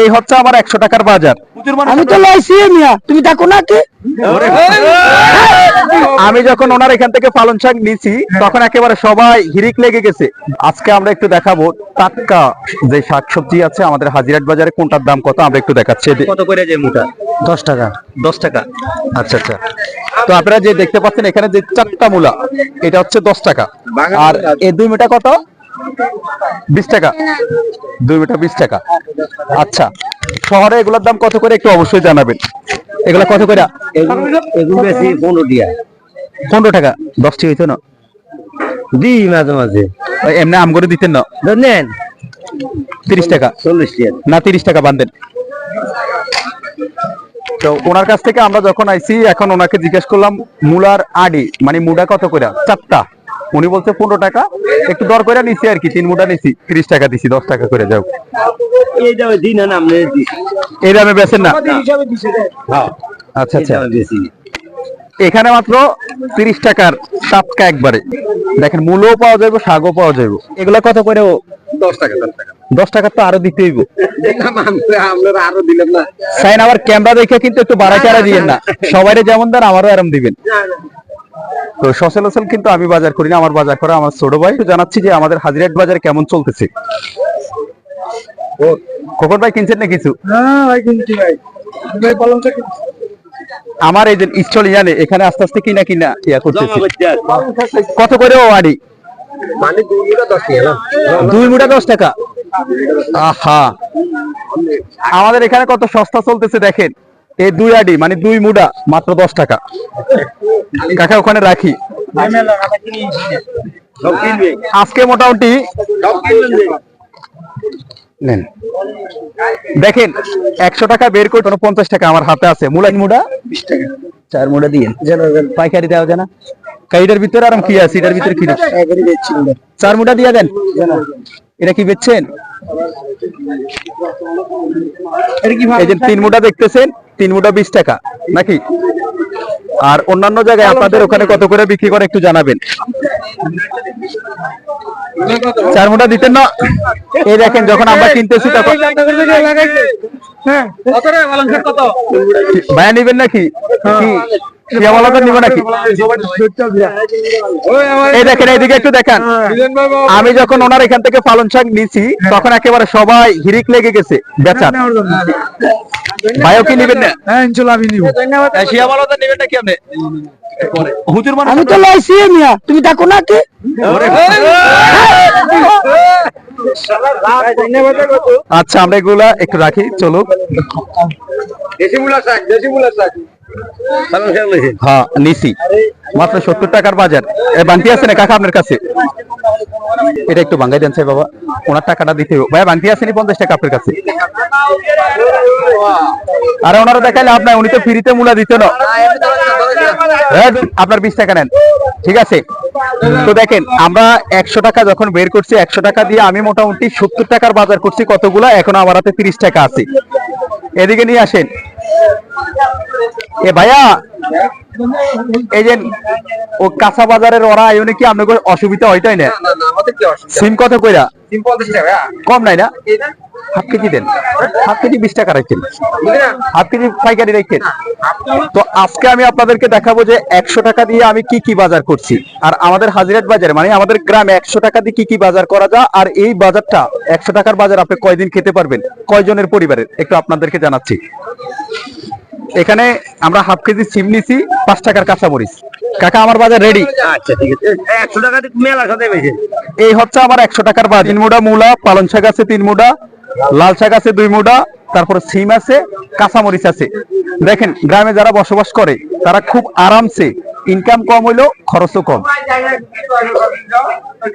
এই হচ্ছে আমার একশো টাকার বাজার। আমি তো লাইছি মিয়া তুমি দেখো না কি? আমি যখন ওনার এখান থেকে পালন শাক নিছি তখন একেবারে সবাই হিরিক লেগে গেছে। আজকে আমরা একটু দেখাবো টাটকা যে শাকসবজি আছে আমাদের হাজিরাট বাজারে কোনটার দাম কত আমরা একটু দেখাচ্ছি। কত করে যে মোটা? দশ টাকা। দশ টাকা। আচ্ছা আচ্ছা। তো আপনারা যে দেখতে পাচ্ছেন এখানে যে চারটা মূলা এটা হচ্ছে দশ টাকা। আর এই দুই মিটা কত? বিশ টাকা? দুই মিটার বিশ টাকা। আচ্ছা শহরে এগুলোর দাম কত করে একটু অবশ্যই জানাবেন। এগুলো কত করে? এগুলো বেশি পনেরো দিয়া পনেরো টাকা দশটি হইতো না? দিই মাঝে মাঝে। এমনি আম করে দিতেন না? নেন। তিরিশ টাকা। চল্লিশ টাকা। না তিরিশ টাকা বান্ধেন। তো ওনার কাছ থেকে আমরা যখন আইছি এখন ওনাকে জিজ্ঞেস করলাম মুলার আডি মানে মুডা কত করে? চারটা। উনি বলছে পনেরো টাকা একটু দর করে নিছি আর কি তিন মুডা নিছি ত্রিশ টাকা দিছি দশ টাকা করে যাও এই দামে বেছেন না? হ্যাঁ আচ্ছা আচ্ছা। এখানে মাত্র তিরিশ টাকার টাটকা একবারে। দেখেন মূলও পাওয়া যাবে শাকও পাওয়া যাবে এগুলা কত করে? দশ টাকা দশ টাকা। তো আরও দিতে হইব। আরও দিলেন না। সাইন আবার ক্যামেরা দেখে কিন্তু একটু বাড়া চারা দিবেন না। সবাই যেমন দেন আমারও এরম দিবেন। তো সসেল হোসেল কিন্তু আমি বাজার করি না আমার বাজার করে আমার ছোট ভাই। তো জানাচ্ছি যে আমাদের হাজিরাট বাজারে কেমন চলতেছে? ও খোকন ভাই কিনছেন না কিছু? হ্যাঁ আমার এই যে স্টল জানে এখানে আস্তে আস্তে কিনা কিনা ইয়া করতেছে। করতে কত করে ও আড়ি? মানে দুই মিটার দশ টাকা না? দুই মুঠা দশ টাকা? আহা। আমাদের এখানে কত সস্তা চলতেছে দেখেন। এই দুই আডি মানে দুই মুডা মাত্র দশ টাকা। কাকা ওখানে রাখি। আজকে মোটামুটি। নেন। দেখেন একশো টাকা বের করে কোনো পঞ্চাশ টাকা আমার হাতে আছে। মুলাই মুডা? বিশ টাকা। চার মুডা দিয়ে। পাইকারি দেওয়া যায় না। কাইটার ভিতরে আরাম কি আছে? এটার ভিতরে কি চার মুডা দিয়ে দেন। এটা কি বেচছেন? এই যে তিন মুটা দেখতেছেন তিন মুটা বিশ টাকা নাকি? আর অন্যান্য জায়গায় আপনাদের ওখানে কত করে বিক্রি করে একটু জানাবেন। চার মুঠা দিতেন না? এই দেখেন যখন আমরা কিনতেছি তখন হ্যাঁ। ভাইয়া নিবেন নাকি? কি? নিবে নাকি? এই দেখেন এইদিকে একটু দেখান। আমি যখন ওনার এখান থেকে পালন শাক নিছি তখন একেবারে সবাই হিরিক লেগে গেছে বেচার। ভাইও কি নিবেন না। হ্যাঁ ইনশাল্লাহ আমি নিব। শিয়ামালাটা নিবেন নাকি আপনি? হুজুর মানুষ আমি তো লাইছি মিয়া। তুমি দেখো না কি? আচ্ছা আমরা এগুলা একটু রাখি চলুক। দেশি মূলা শাক দেশি মূলা শাক পালং শাক লইছেন? হ্যাঁ নিছি। মাত্র সত্তর টাকার বাজার। এ বান্তি আছে না কাকা আপনার কাছে? এটা একটু বাঙ্গাই দেন বাবা। ওনার টাকাটা দিতে হবে। ভাইয়া বান্তি আছে নি পঞ্চাশ টাকা আপনার কাছে? আরে ওনারা দেখাইলে আপনার উনি তো ফ্রিতে মূলা দিত হ্যাঁ, আপনার বিশ টাকা নেন। ঠিক আছে? তো দেখেন আমরা একশো টাকা যখন বের করছি একশো টাকা দিয়ে আমি মোটামুটি সত্তর টাকার বাজার করছি কতগুলা? এখন আমার হাতে তিরিশ টাকা আছে। এদিকে নিয়ে আসেন। এ ভাইয়া এই যে ও কাঁচা বাজারের ওরা আয়নে কি আপনাদের অসুবিধা হইতাই না? না? সিম কত কইরা। কম নাই না? হাফ কেজি দেন। হাফ কেজি বিশ টাকা রাখছেন। হাফ কেজি পাইকারি রাখছেন। তো আজকে আমি আপনাদেরকে দেখাবো যে একশো টাকা দিয়ে আমি কি কি বাজার করছি। আর আমাদের হাজিরাট বাজারে মানে আমাদের গ্রামে একশো টাকা দিয়ে কি কি বাজার করা যায় আর এই বাজারটা একশো টাকার বাজার আপনি কয়দিন খেতে পারবেন? কয়জনের পরিবারের? একটু আপনাদেরকে জানাচ্ছি। এখানে আমরা হাফ কেজি সিম নিছি পাঁচ টাকার কাঁচামরিচ। কাকা আমার বাজার রেডি আচ্ছা ঠিক আছে। একশো টাকা দিয়ে সাথে এই হচ্ছে আমার একশো টাকার বাজার। তিন মুডা মূলা পালং শাক আছে তিন মুডা লাল শাক আছে দুই মুডা তারপরে সিম আছে কাঁচামরিচ আছে। দেখেন গ্রামে যারা বসবাস করে তারা খুব আরামসে ইনকাম কম হইলেও খরচও কম।